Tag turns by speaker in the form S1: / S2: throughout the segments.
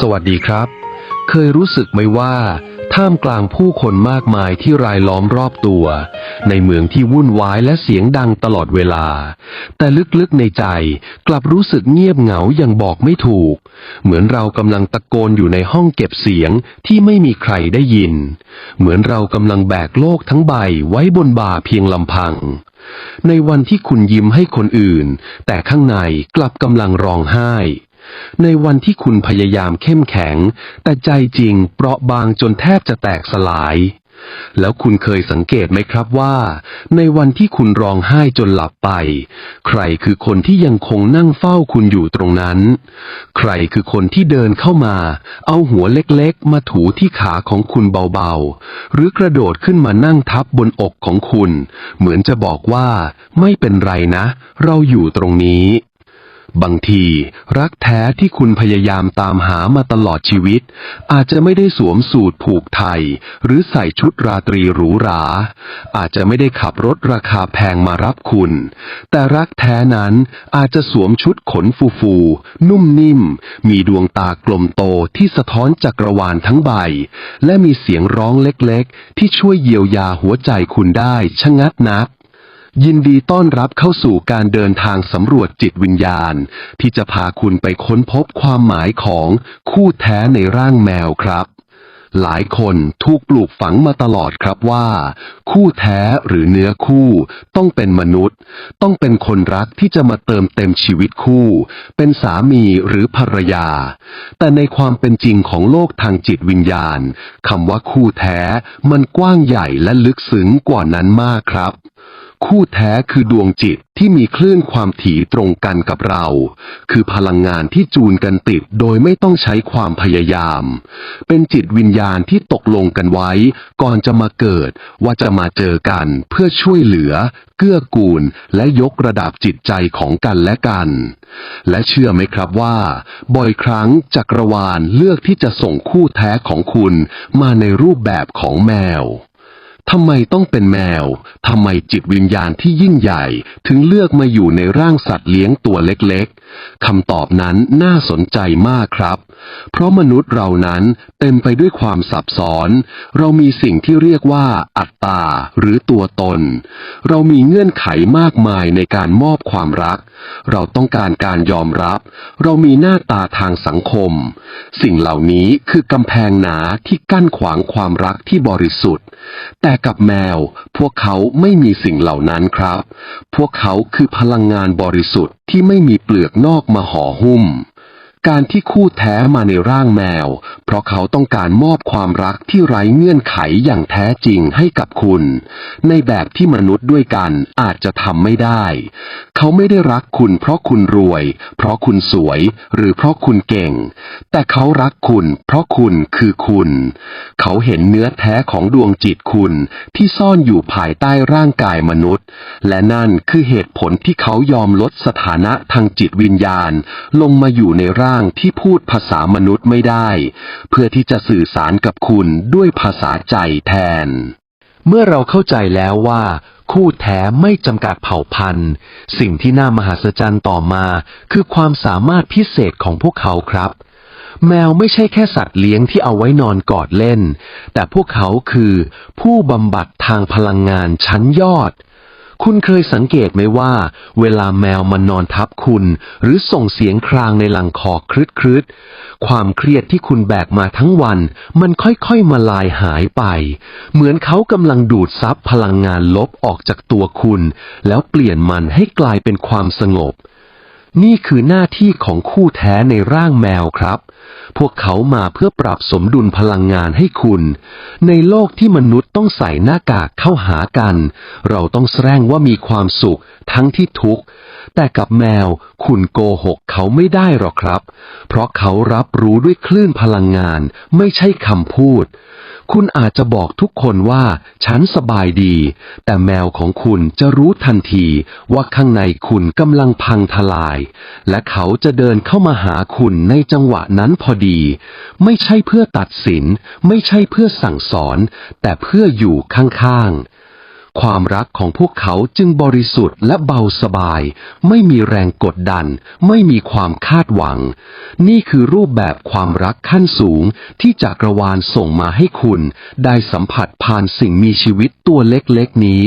S1: สวัสดีครับ เคยรู้สึกไหมว่า ท่ามกลางผู้คนมากมายที่รายล้อมรอบตัว ในเมืองที่วุ่นวายและเสียงดังตลอดเวลา แต่ลึกๆในใจกลับรู้สึกเงียบเหงาอย่างบอกไม่ถูก เหมือนเรากำลังตะโกนอยู่ในห้องเก็บเสียงที่ไม่มีใครได้ยิน เหมือนเรากำลังแบกโลกทั้งใบไว้บนบ่าเพียงลำพัง ในวันที่คุณยิ้มให้คนอื่น แต่ข้างในกลับกำลังร้องไห้ ในวันที่คุณพยายามเข้มแข็ง แต่ใจจริงเปราะบางจนแทบจะแตกสลาย แล้วคุณเคยสังเกตไหมครับว่า ในวันที่คุณร้องไห้จนหลับไป ใครคือคนที่ยังคงนั่งเฝ้าคุณอยู่ตรงนั้น ใครคือคนที่เดินเข้ามา เอาหัวเล็กๆ มาถูที่ขาของคุณเบาๆ หรือกระโดดขึ้นมานั่งทับบนอกของคุณ เหมือนจะบอกว่า ไม่เป็นไรนะ เราอยู่ตรงนี้ บางที รักแท้ที่คุณพยายามตามหามาตลอดชีวิต อาจจะไม่ได้สวมสูทผูกไทย หรือใส่ชุดราตรีหรูหรา อาจจะไม่ได้ขับรถราคาแพงมารับคุณ แต่รักแท้นั้นอาจจะสวมชุดขนฟูฟูนุ่มนิ่ม มีดวงตากลมโตที่สะท้อนจักรวาลทั้งใบ และมีเสียงร้องเล็กๆ ที่ช่วยเยียวยาหัวใจคุณได้ชะงัดนัก ยินดีต้อนรับเข้าสู่การเดินทางสำรวจจิตวิญญาณ ที่จะพาคุณไปค้นพบความหมายของคู่แท้ในร่างแมวครับ หลายคนถูกปลูกฝังมาตลอดครับว่า คู่แท้หรือเนื้อคู่ ต้องเป็นมนุษย์ ต้องเป็นคนรักที่จะมาเติมเต็มชีวิตคู่ เป็นสามีหรือภรรยา แต่ในความเป็นจริงของโลกทางจิตวิญญาณคำว่าคู่แท้มันกว้างใหญ่และลึกซึ้งกว่านั้นมากครับ คู่แท้คือดวงจิตที่มีคลื่นความถี่ตรงกันกับเรา คือพลังงานที่จูนกันติดโดยไม่ต้องใช้ความพยายาม เป็นจิตวิญญาณที่ตกลงกันไว้ ก่อนจะมาเกิดว่าจะมาเจอกันเพื่อช่วยเหลือ เกื้อกูล และยกระดับจิตใจของกันและกัน และเชื่อไหมครับว่า บ่อยครั้งจักรวาลเลือกที่จะส่งคู่แท้ของคุณมาในรูปแบบของแมว ทำไมต้องเป็นแมว ทำไมจิตวิญญาณที่ยิ่งใหญ่ ถึงเลือกมาอยู่ในร่างสัตว์เลี้ยงตัวเล็กๆ คำตอบนั้นน่าสนใจมากครับ เพราะมนุษย์เรานั้นเต็มไปด้วยความสับซ้อน เรามีสิ่งที่เรียกว่า อัตตา หรือตัวตน เรามีเงื่อนไขมากมายในการมอบความรัก เราต้องการการยอมรับ เรามีหน้าตาทางสังคม สิ่งเหล่านี้คือกำแพงหนาที่กั้นขวางความรักที่บริสุทธิ์ แต่กับแมว พวกเขาไม่มีสิ่งเหล่านั้นครับ พวกเขาคือพลังงานบริสุทธิ์ที่ไม่มีเปลือกนอกมาห่อหุ้ม การที่คู่แท้มาในร่างแมว เพราะเขาต้องการมอบความรักที่ไร้เงื่อนไขอย่างแท้จริงให้กับคุณ ในแบบที่มนุษย์ด้วยกันอาจจะทำไม่ได้ เขาไม่ได้รักคุณเพราะคุณรวย เพราะคุณสวย หรือเพราะคุณเก่ง แต่เขารักคุณ เพราะคุณคือคุณ เขาเห็นเนื้อแท้ของดวงจิตคุณที่ซ่อนอยู่ภายใต้ร่างกายมนุษย์ และนั่นคือเหตุผลที่เขายอมลดสถานะทางจิตวิญญาณ ลงมาอยู่ในร่างที่พูดภาษามนุษย์ไม่ได้ เพื่อที่จะสื่อสารกับคุณด้วยภาษาใจแทน เมื่อเราเข้าใจแล้วว่า คู่แท้ไม่จำกัดเผ่าพันธุ์ สิ่งที่น่ามหัศจรรย์ต่อมา คือความสามารถพิเศษของพวกเขาครับแมวไม่ใช่แค่สัตว์เลี้ยงที่เอาไว้นอนกอดเล่น แต่พวกเขาคือผู้บำบัดทางพลังงานชั้นยอด คุณเคยสังเกตไหมว่า เวลาแมวมันนอนทับคุณ หรือส่งเสียงครางในหลังคอครึดครึดความเครียดที่คุณแบกมาทั้งวัน มันค่อยๆมาลายหายไป เหมือนเขากำลังดูดซับพลังงานลบออกจากตัวคุณ แล้วเปลี่ยนมันให้กลายเป็นความสงบ นี่คือหน้าที่ของคู่แท้ในร่างแมวครับ พวกเขามาเพื่อปรับสมดุลพลังงานให้คุณ ในโลกที่มนุษย์ต้องใส่หน้ากากเข้าหากัน เราต้องแสดงว่ามีความสุขทั้งที่ทุกข์ แต่กับแมวคุณโกหกเขาไม่ได้หรอกครับ เพราะเขารับรู้ด้วยคลื่นพลังงานไม่ใช่คำพูด คุณอาจจะบอกทุกคนว่า ฉันสบายดี แต่แมวของคุณจะรู้ทันทีว่าข้างในคุณกำลังพังทลาย และเขาจะเดินเข้ามาหาคุณในจังหวะนั้นพอดี ไม่ใช่เพื่อตัดสิน ไม่ใช่เพื่อสั่งสอน แต่เพื่ออยู่ข้างๆ ความรักของพวกเขาจึงบริสุทธิ์และเบาสบาย ไม่มีแรงกดดัน ไม่มีความคาดหวัง นี่คือรูปแบบความรักขั้นสูงที่จักรวาลส่งมาให้คุณ ได้สัมผัสผ่านสิ่งมีชีวิตตัวเล็กๆนี้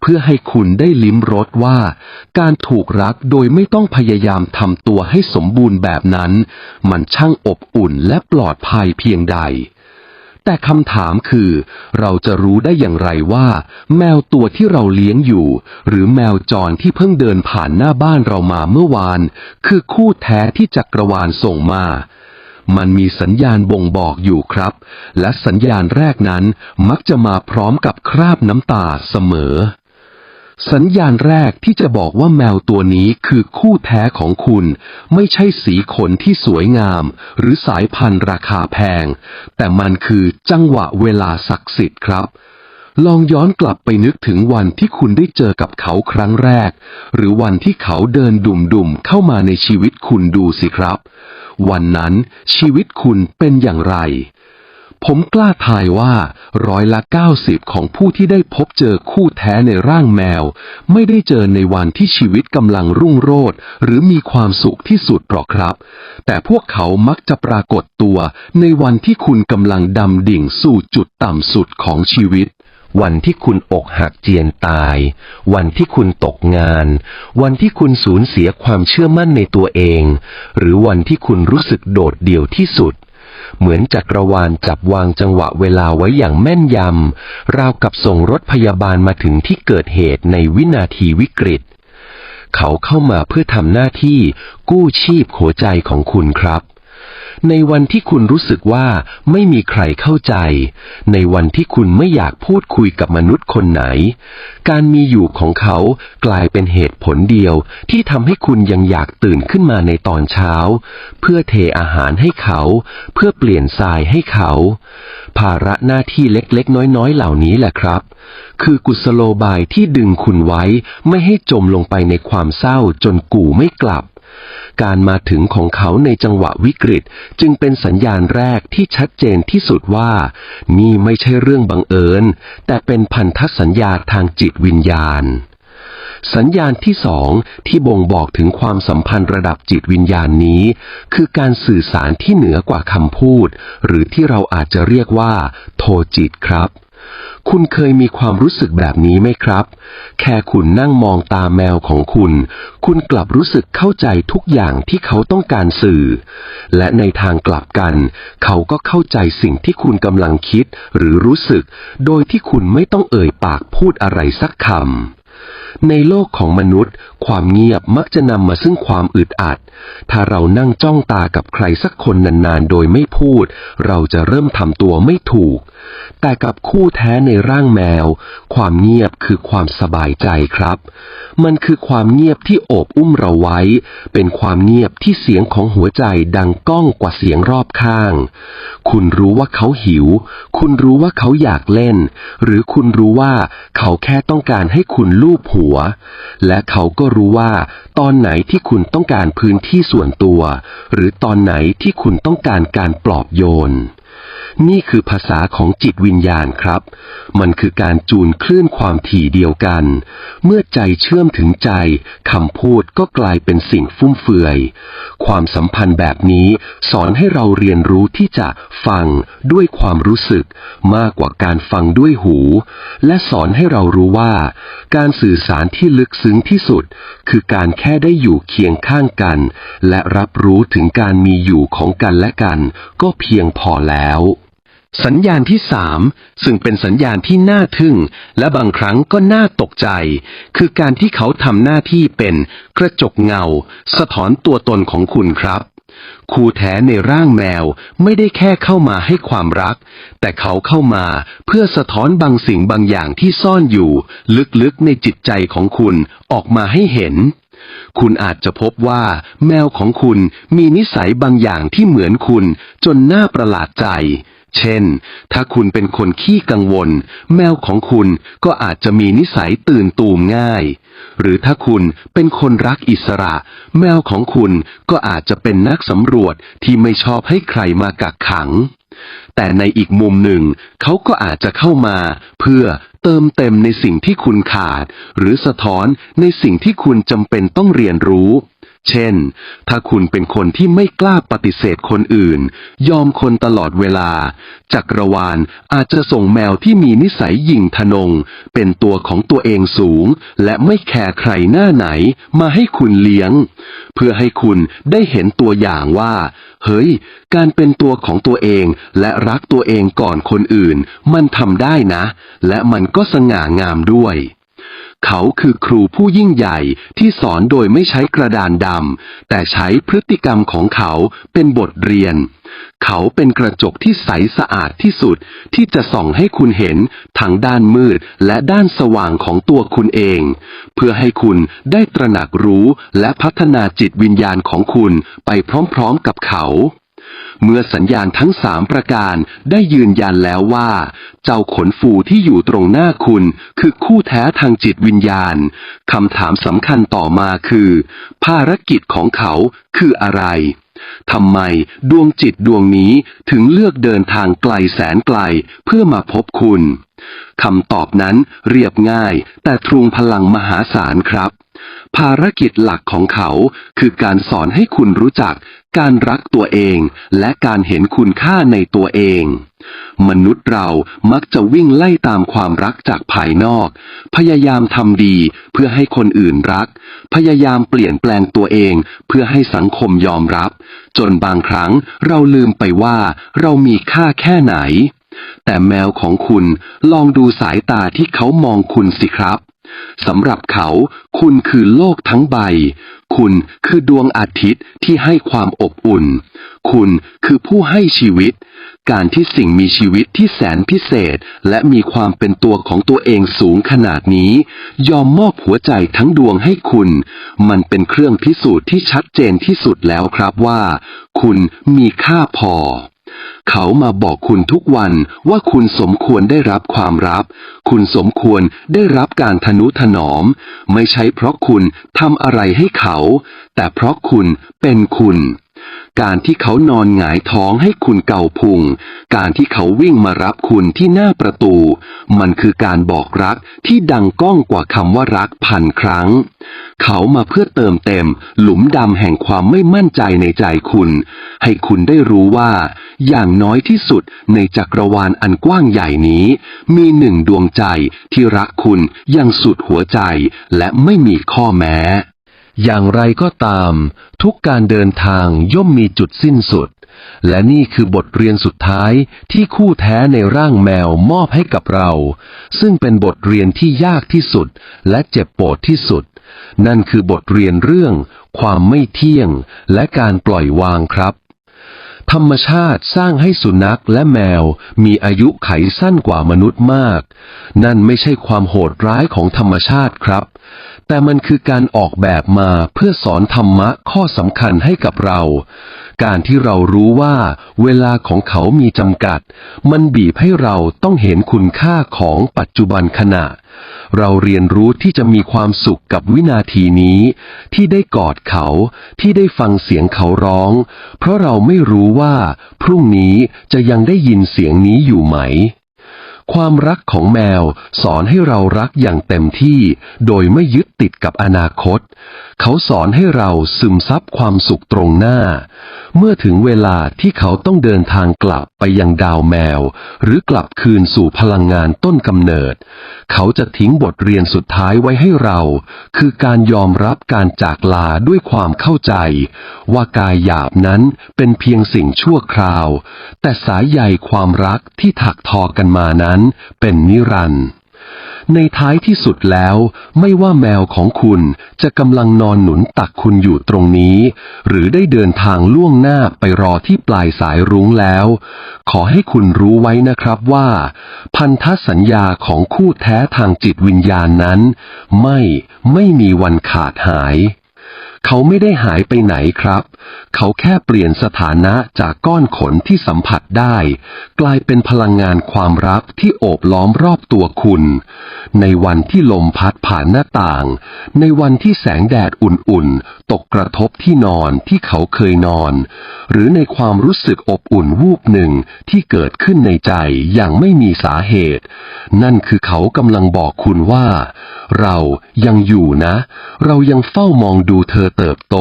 S1: เพื่อให้คุณได้ลิ้มรสว่า การถูกรักโดยไม่ต้องพยายามทำตัวให้สมบูรณ์แบบนั้น มันช่างอบอุ่นและปลอดภัยเพียงใด แต่คำถามคือ เราจะรู้ได้อย่างไรว่า แมวตัวที่เราเลี้ยงอยู่ หรือแมวจรที่เพิ่งเดินผ่านหน้าบ้านเรามาเมื่อวาน คือคู่แท้ที่จักรวาลส่งมามันมีสัญญาณบ่งบอกอยู่ครับ และสัญญาณแรกนั้นมักจะมาพร้อมกับคราบน้ำตาเสมอ สัญญาณแรกที่จะบอกว่าแมวตัวนี้คือคู่แท้ของคุณ ไม่ใช่สีขนที่สวยงาม หรือสายพันธุ์ราคาแพง แต่มันคือจังหวะเวลาศักดิ์สิทธิ์ครับ ลองย้อนกลับไปนึกถึงวันที่คุณได้เจอกับเขาครั้งแรก หรือวันที่เขาเดินดุ่มๆเข้ามาในชีวิตคุณดูสิครับ วันนั้นชีวิตคุณเป็นอย่างไร ผมกล้าทายว่าร้อยละ 90 ของผู้ที่ได้พบเจอคู่แท้ในร่างแมว ไม่ได้เจอในวันที่ชีวิตกำลังรุ่งโรจน์หรือมีความสุขที่สุดหรอกครับ แต่พวกเขามักจะปรากฏตัวในวันที่คุณกำลังดำดิ่งสู่จุดต่ำสุดของชีวิตวันที่คุณอกหักเจียนตาย วันที่คุณตกงาน วันที่คุณสูญเสียความเชื่อมั่นในตัวเอง หรือวันที่คุณรู้สึกโดดเดี่ยวที่สุด เหมือนจักรวาลจับวางจังหวะเวลาไว้อย่างแม่นยำ ราวกับส่งรถพยาบาลมาถึงที่เกิดเหตุในวินาทีวิกฤต เขาเข้ามาเพื่อทำหน้าที่กู้ชีพหัวใจของคุณครับ ในวันที่คุณรู้สึกว่าไม่มีใครเข้าใจ ในวันที่คุณไม่อยากพูดคุยกับมนุษย์คนไหน การมีอยู่ของเขากลายเป็นเหตุผลเดียวที่ทำให้คุณยังอยากตื่นขึ้นมาในตอนเช้า เพื่อเทอาหารให้เขา เพื่อเปลี่ยนทรายให้เขา ภาระหน้าที่เล็กๆ น้อยๆ เหล่านี้แหละครับ คือกุศโลบายที่ดึงคุณไว้ไม่ให้จมลงไปในความเศร้าจนกู่ไม่กลับ การมาถึงของเขาในจังหวะวิกฤตจึงเป็นสัญญาณแรกที่ชัดเจนที่สุดว่า นี่ไม่ใช่เรื่องบังเอิญ แต่เป็นพันธสัญญาทางจิตวิญญาณ สัญญาณที่สองที่บ่งบอกถึงความสัมพันธ์ระดับจิตวิญญาณนี้ คือการสื่อสารที่เหนือกว่าคำพูด หรือที่เราอาจจะเรียกว่า โทจิตครับ คุณเคยมีความรู้สึกแบบนี้ไหมครับ แค่คุณนั่งมองตาแมวของคุณ คุณกลับรู้สึกเข้าใจทุกอย่างที่เขาต้องการสื่อ และในทางกลับกัน เขาก็เข้าใจสิ่งที่คุณกำลังคิดหรือรู้สึก โดยที่คุณไม่ต้องเอ่ยปากพูดอะไรสักคำ ในโลกของมนุษย์ ความเงียบมักจะนำมาซึ่งความอึดอัด ถ้าเรานั่งจ้องตากับใครสักคนนานๆ โดยไม่พูด เราจะเริ่มทำตัวไม่ถูก แต่กับคู่แท้ในร่างแมว ความเงียบคือความสบายใจครับ มันคือความเงียบที่โอบอุ้มเราไว้ เป็นความเงียบที่เสียงของหัวใจดังก้องกว่าเสียงรอบข้าง คุณรู้ว่าเขาหิว คุณรู้ว่าเขาอยากเล่น หรือคุณรู้ว่าเขาแค่ต้องการให้คุณลููปหัว และเขาก็รู้ว่า ตอนไหนที่คุณต้องการพื้นที่ส่วนตัว หรือตอนไหนที่คุณต้องการการปลอบโยน นี่คือภาษาของจิตวิญญาณครับ มันคือการจูนคลื่นความถี่เดียวกัน เมื่อใจเชื่อมถึงใจคำพูดก็กลายเป็นสิ่งฟุ่มเฟือย ความสัมพันธ์แบบนี้สอนให้เราเรียนรู้ที่จะฟังด้วยความรู้สึก มากกว่าการฟังด้วยหู และสอนให้เรารู้ว่า การสื่อสารที่ลึกซึ้งที่สุด คือการแค่ได้อยู่เคียงข้างกัน และรับรู้ถึงการมีอยู่ของกันและกัน ก็เพียงพอแล้วสัญญาณที่สามซึ่งเป็นสัญญาณที่น่าทึ่ง และบางครั้งก็น่าตกใจ คือการที่เขาทำหน้าที่เป็นกระจกเงา สะท้อนตัวตนของคุณครับคู่แท้ในร่างแมวไม่ได้แค่เข้ามาให้ความรัก แต่เขาเข้ามาเพื่อสะท้อนบางสิ่งบางอย่างที่ซ่อนอยู่ ลึกๆในจิตใจของคุณออกมาให้เห็น คุณอาจจะพบว่าแมวของคุณมีนิสัยบางอย่างที่เหมือนคุณจนน่าประหลาดใจ เช่น ถ้าคุณเป็นคนขี้กังวล แมวของคุณก็อาจจะมีนิสัยตื่นตูมง่าย หรือถ้าคุณเป็นคนรักอิสระ แมวของคุณก็อาจจะเป็นนักสำรวจที่ไม่ชอบให้ใครมากักขัง แต่ในอีกมุมหนึ่ง เขาก็อาจจะเข้ามา เพื่อเติมเต็มในสิ่งที่คุณขาด หรือสะท้อนในสิ่งที่คุณจำเป็นต้องเรียนรู้ เช่น ถ้าคุณเป็นคนที่ไม่กล้าปฏิเสธคนอื่น ยอมคนตลอดเวลา จักรวาลอาจจะส่งแมวที่มีนิสัยหยิ่งทะนง เป็นตัวของตัวเองสูง และไม่แคร์ใครหน้าไหน มาให้คุณเลี้ยง เพื่อให้คุณได้เห็นตัวอย่างว่า เฮ้ย การเป็นตัวของตัวเองและรักตัวเองก่อนคนอื่น มันทำได้นะ และมันก็สง่างามด้วย เขาคือครูผู้ยิ่งใหญ่ที่สอนโดยไม่ใช้กระดานดำ แต่ใช้พฤติกรรมของเขาเป็นบทเรียน เขาเป็นกระจกที่ใสสะอาดที่สุดที่จะส่องให้คุณเห็นทั้งด้านมืดและด้านสว่างของตัวคุณเอง เพื่อให้คุณได้ตระหนักรู้และพัฒนาจิตวิญญาณของคุณไปพร้อมๆกับเขา เมื่อสัญญาณทั้งสามประการได้ยืนยันแล้วว่า เจ้าขนฟูที่อยู่ตรงหน้าคุณ คือคู่แท้ทางจิตวิญญาณคำถามสำคัญต่อมาคือ ภารกิจของเขาคืออะไรทำไมดวงจิตดวงนี้ถึงเลือกเดินทางไกลแสนไกลเพื่อมาพบคุณคำตอบนั้นเรียบง่ายแต่ทรุงพลังมหาศาลครับ ภารกิจหลักของเขาคือการสอนให้คุณรู้จัก การรักตัวเอง และการเห็นคุณค่าในตัวเอง มนุษย์เรามักจะวิ่งไล่ตามความรักจากภายนอก พยายามทำดีเพื่อให้คนอื่นรัก พยายามเปลี่ยนแปลงตัวเองเพื่อให้สังคมยอมรับ จนบางครั้งเราลืมไปว่า เรามีค่าแค่ไหน แต่แมวของคุณลองดูสายตาที่เขามองคุณสิครับ สำหรับเขา คุณคือโลกทั้งใบ คุณคือดวงอาทิตย์ที่ให้ความอบอุ่น คุณคือผู้ให้ชีวิต การที่สิ่งมีชีวิตที่แสนพิเศษ และมีความเป็นตัวของตัวเองสูงขนาดนี้ ยอมมอบหัวใจทั้งดวงให้คุณ มันเป็นเครื่องพิสูจน์ที่ชัดเจนที่สุดแล้วครับว่า คุณมีค่าพอ เขามาบอกคุณทุกวันว่าคุณสมควรได้รับความรับคุณสมควรได้รับการทนุถนอม ไม่ใช่เพราะคุณทำอะไรให้เขา แต่เพราะคุณเป็นคุณ การที่เขานอนหงายท้องให้คุณเกาพุง การที่เขาวิ่งมารับคุณที่หน้าประตู มันคือการบอกรักที่ดังก้องกว่าคำว่ารักพันครั้ง เขามาเพื่อเติมเต็ม หลุมดำแห่งความไม่มั่นใจในใจคุณ ให้คุณได้รู้ว่า อย่างน้อยที่สุดในจักรวาลอันกว้างใหญ่นี้ มีหนึ่งดวงใจที่รักคุณอย่างสุดหัวใจและไม่มีข้อแม้ อย่างไรก็ตาม ทุกการเดินทางย่อมมีจุดสิ้นสุด และนี่คือบทเรียนสุดท้ายที่คู่แท้ในร่างแมวมอบให้กับเรา ซึ่งเป็นบทเรียนที่ยากที่สุดและเจ็บปวดที่สุด นั่นคือบทเรียนเรื่อง ความไม่เที่ยงและการปล่อยวางครับ ธรรมชาติสร้างให้สุนัขและแมวมีอายุไขสั้นกว่ามนุษย์มาก นั่นไม่ใช่ความโหดร้ายของธรรมชาติครับ แต่มันคือการออกแบบมาเพื่อสอนธรรมะข้อสำคัญให้กับเรา การที่เรารู้ว่าเวลาของเขามีจำกัด มันบีบให้เราต้องเห็นคุณค่าของปัจจุบันขณะ เราเรียนรู้ที่จะมีความสุขกับวินาทีนี้ ที่ได้กอดเขาที่ได้ฟังเสียงเขาร้อง เพราะเราไม่รู้ว่า พรุ่งนี้จะยังได้ยินเสียงนี้อยู่ไหม ความรักของแมวสอนให้เรารักอย่างเต็มที่ โดยไม่ยึดติดกับอนาคต เขาสอนให้เราซึมซับความสุขตรงหน้า เมื่อถึงเวลาที่เขาต้องเดินทางกลับไปยังดาวแมว หรือกลับคืนสู่พลังงานต้นกำเนิด เขาจะทิ้งบทเรียนสุดท้ายไว้ให้เรา คือการยอมรับการจากลาด้วยความเข้าใจ ว่ากายหยาบนั้นเป็นเพียงสิ่งชั่วคราว แต่สายใยความรักที่ถักทอกันมานั้นเป็นนิรันดร์ ในท้ายที่สุดแล้ว ไม่ว่าแมวของคุณจะกำลังนอนหนุนตักคุณอยู่ตรงนี้ หรือได้เดินทางล่วงหน้าไปรอที่ปลายสายรุ้งแล้ว ขอให้คุณรู้ไว้นะครับว่า พันธสัญญาของคู่แท้ทางจิตวิญญาณนั้น ไม่ไม่มีวันขาดหาย เขาไม่ได้หายไปไหนครับ เขาแค่เปลี่ยนสถานะจากก้อนขนที่สัมผัสได้ กลายเป็นพลังงานความรักที่โอบล้อมรอบตัวคุณ ในวันที่ลมพัดผ่านหน้าต่าง ในวันที่แสงแดดอุ่นๆ ตกกระทบที่นอนที่เขาเคยนอน หรือในความรู้สึกอบอุ่นวูบหนึ่งที่เกิดขึ้นในใจอย่างไม่มีสาเหตุ นั่นคือเขากำลังบอกคุณว่า เรายังอยู่นะ เรายังเฝ้ามองดูเธอเติบโต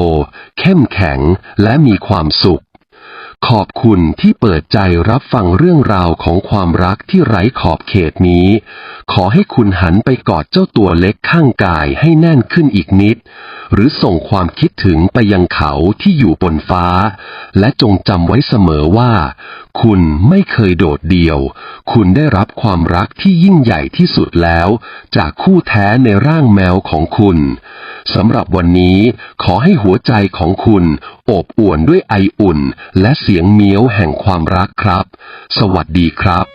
S1: เข้มแข็งและมีความสุข ขอบคุณที่เปิดใจรับฟังเรื่องราวของความรักที่ไร้ขอบเขตนี้ ขอให้คุณหันไปกอดเจ้าตัวเล็กข้างกายให้แน่นขึ้นอีกนิด หรือส่งความคิดถึงไปยังเขาที่อยู่บนฟ้า และจงจำไว้เสมอว่า คุณไม่เคยโดดเดี่ยว คุณได้รับความรักที่ยิ่งใหญ่ที่สุดแล้ว จากคู่แท้ในร่างแมวของคุณสำหรับวันนี้ ขอให้หัวใจของคุณ อบอวลด้วยไออุ่นและเสียงเมี้ยวแห่งความรักครับ สวัสดีครับ